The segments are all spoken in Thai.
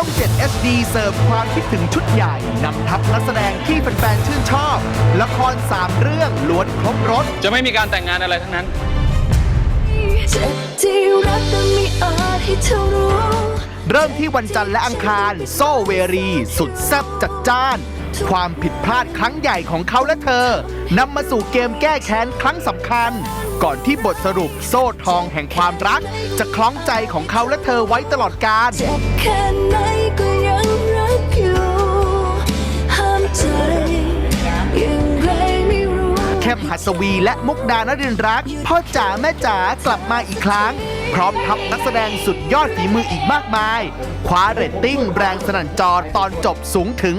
ช่อง7 HD เสิร์ฟความคิดถึงชุดใหญ่นำทัพนักแสดงที่แฟนๆชื่นชอบ ละคร 3 เรื่องล้วนครบรถ จะไม่มีการแต่งงานอะไรทั้งนั้น เจ็บที่รักแต่ไม่อาจให้เธอรู้เริ่มที่วันจันทร์และอังคาร โซเวรี สุดแซ่บจัดจ้าน ความผิดพลาดครั้งใหญ่ของเขาและเธอนำมาสู่เกมแก้แค้นครั้งสำคัญ ก่อนที่บทสรุปโซ่ทองแห่งความรัก จะคล้องใจของเขาและเธอไว้ตลอดกาล เจ็บแค่ไหนก็ยังรักอยู่ห้ามใจอย่างไรไม่รู้ เข้มหัสวีและมุกดานรินทร์รัก พ่อจ๋าแม่จ๋ากลับมาอีกครั้ง พร้อมทัพนักแสดงสุดยอดฝีมืออีกมากมาย คว้าเรตติ้งแรงสนั่นจอตอนจบสูงถึง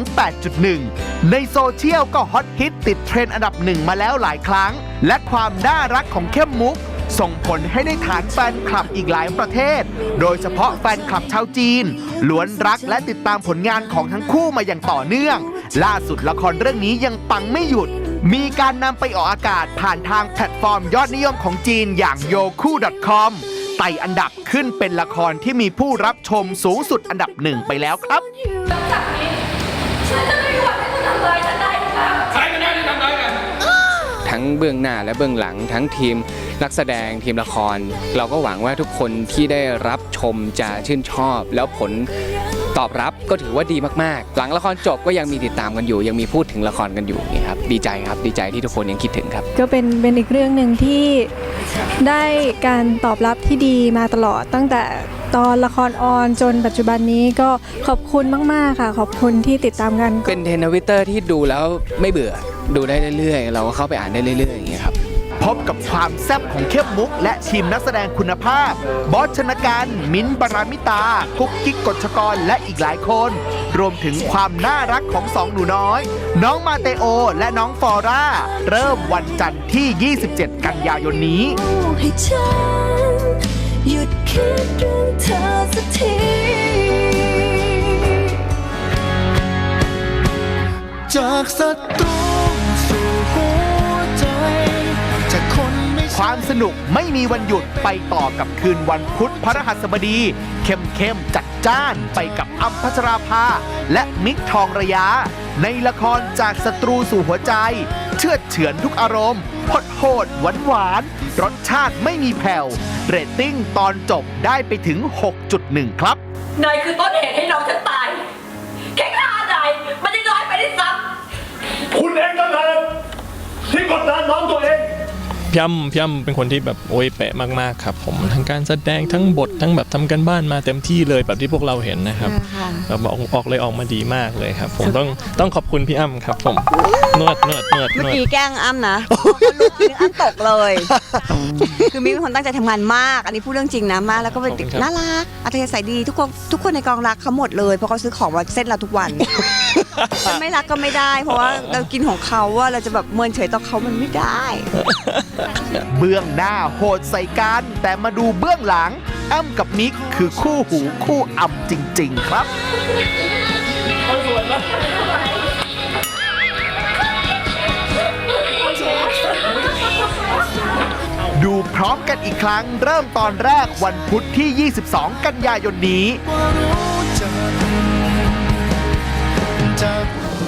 8.1 ในโซเชียลก็ฮอตฮิตติดเทรนด์อันดับหนึ่งมาแล้วหลายครั้ง และความน่ารักของเข้มมุก ส่งผลให้ได้ฐานแฟนคลับอีกหลายประเทศ โดยเฉพาะแฟนคลับชาวจีน ล้วนรักและติดตามผลงานของทั้งคู่มาอย่างต่อเนื่อง ล่าสุดละครเรื่องนี้ยังปังไม่หยุดมีการนำไปออกอากาศผ่านทางแพลตฟอร์มยอดนิยมของจีนอย่าง yoku.com ไต่อันดับขึ้นเป็นละครที่มีผู้รับชมสูงสุดอันดับหนึ่งไปแล้วครับใครกันแน่ที่ทำร้ายกัน ทั้งเบื้องหน้าและเบื้องหลังทั้งทีมนักแสดงทีมละคร เราก็หวังว่าทุกคนที่ได้รับชมจะชื่นชอบ แล้วผล ตอบรับก็ถือว่าดีมากๆ หลังละครจบก็ยังมีติดตามกันอยู่ ยังมีพูดถึงละครกันอยู่นี่ครับดีใจครับดีใจที่ทุกคนยังคิดถึงครับ ก็เป็นเป็นอีกเรื่องหนึ่งที่ได้การตอบรับที่ดีมาตลอดตั้งแต่ตอนละครออนจนปัจจุบันนี้ก็ขอบคุณมาก ๆ ค่ะ ขอบคุณที่ติดตามกัน เป็นเทรนด์ทวิตเตอร์ที่ดูแล้วไม่เบื่อ ดูได้เรื่อยๆ เราก็เข้าไปอ่านได้เรื่อยๆอย่างเงี้ยครับ พบกับความแซ่บของเข้มมุก และทีมนักแสดงคุณภาพ บอสชนการมิ้นท์บารามิตากุ๊กกิ๊กกฎชกรและอีกหลายคน รวมถึงความน่ารักของสองหนูน้อย น้องมาเตโอ และน้องฟอร่า เริ่มวันจันทร์ที่ 27 กันยายนนี้ ให้ฉันหยุดคิดเรื่องเธอสักที จากศัตรู สนุกไม่มีวันหยุดไปต่อกับคืนวันพุธพระรหัสบดี เข้มเข้มๆจัดจ้านไปกับอัมพัชราภา และมิกทองระยะ ในละครจากศัตรูสู่หัวใจ เชื่อดเฉือนทุกอารมณ์โหดโหดหวานหวานๆรสชาติไม่มีแผ่วเรตติ้งตอนจบได้ไปถึง 6.1 ครับนายคือต้นเหตุให้น้องฉันตายแค่ฆ่านายมันยังน้อยไปได้วยซ้ำคุณเองก็เลยที่กดดันน้องตัวเอง พี่อ้ำพี่อ้ำเป็นคนที่แบบโอ้ยเป๊ะมากๆครับ ผมทั้งการแสดงทั้งบททั้งแบบทำกันบ้านมาเต็มที่เลยแบบที่พวกเราเห็นนะครับแบบออกออกเลยออกมาดีมากเลยครับ ผมต้องต้องขอบคุณพี่อ้ำครับ ผมนวดนวดนวดนเมื่อวดกี้แกล้งอ้ำนะพอเขาลุกนึงอ้ำตกเลย คือมิ้นเป็นคนตั้งใจทำงานมาก อันนี้พูดเรื่องจริงนะมากแล้วก็เป็นเด็กน่ารักอัธยาศัยดีทุกคนทุกคนในกองรักเขาหมดเลยเพราะเขาซื้อของมาเส้นเราทุกวันจะไม่รักก็ไม่ได้ เพราะว่าเรากินของเขาว่าเราจะแบบเมินเฉยต่อเขามันไม่ได้ เบื้องหน้าโหดใส่กัน แต่มาดูเบื้องหลังอ้ำกับมิกคือคู่หูคู่อ่ำจริง ๆ ครับดูพร้อมกันอีกครั้ง เริ่มตอนแรกวันพุธที่ 22 กันยายนนี้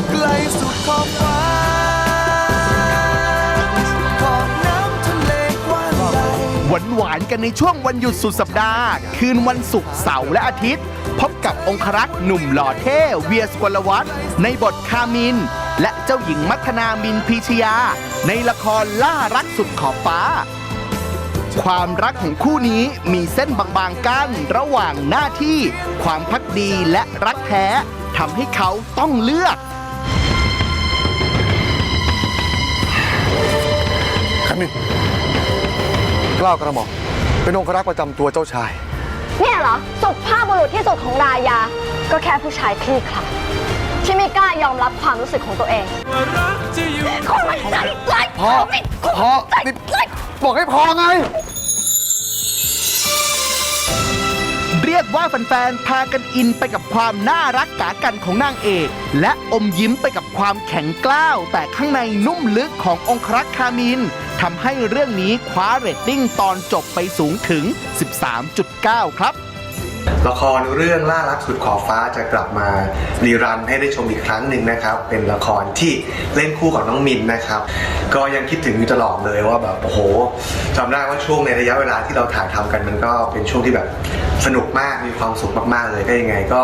ไกลสุดขอบฟ้าขอบน้ำทะเลกว้างใหญ่หวานหวานๆกันในช่วงวันหยุดสุดสัปดาห์ คืนวันศุกร์เสาร์และอาทิตย์ พบกับองครักษ์หนุ่มหล่อเท่เวียสกลวัฒน์ในบทคามิน และเจ้าหญิงมัทนามินพีชยา ในละครล่ารักสุดขอบฟ้าความรักของคู่นี้มีเส้นบางๆกั้นระหว่างหน้าที่ ความพักดีและรักแท้ ทำให้เขาต้องเลือกครั้งหนึ่งกล้าวกระหม่อมเป็นองครักษ์ประจำตัวเจ้าชาย เนี่ยเหรอสุภาพบุรุษที่สุดของรายา ก็แค่ผู้ชายคลี่คลายที่ไม่กล้ายอมรับความรู้สึกของตัวเองคนมันใจร้ายพอพอนี่บอกให้พอไง ยกว่าแฟนๆพากันอินไปกับความน่ารักกากันของนางเอก และอมยิ้มไปกับความแข็งกล้าว แต่ข้างในนุ่มลึกขององครักษ์คามินทำให้เรื่องนี้คว้าเรตติ้งตอนจบไปสูงถึง 13.9 ครับ ละครเรื่องล่ารักสุดขอบฟ้าจะกลับมารีรันให้ได้ชมอีกครั้งหนึ่งนะครับ เป็นละครที่เล่นคู่กับน้องมินนะครับ ก็ยังคิดถึงอยู่ตลอดเลยว่าแบบโอ้โหจำได้ว่าช่วงในระยะเวลาที่เราถ่ายทำกันมันก็เป็นช่วงที่แบบสนุกมากมีความสุขมากๆเลยก็ยังไง ก็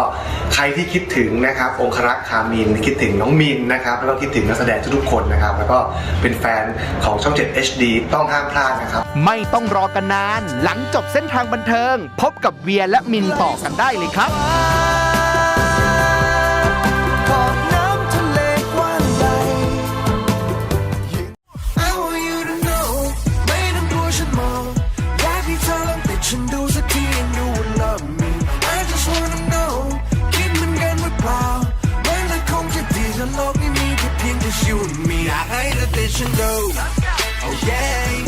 ใครที่คิดถึงนะครับ องครักษ์คามินคิดถึงน้องมินนะครับแล้วก็คิดถึงนักแสดงทุกๆคนนะครับ แล้วก็เป็นแฟนของช่อง 7 HD ต้องห้ามพลาดนะครับ ไม่ต้องรอกันนาน หลังจบเส้นทางบันเทิง พบกับเวียและมินมต่อกันได้เลยครับอยากให้เธอติฉันดู oh yeah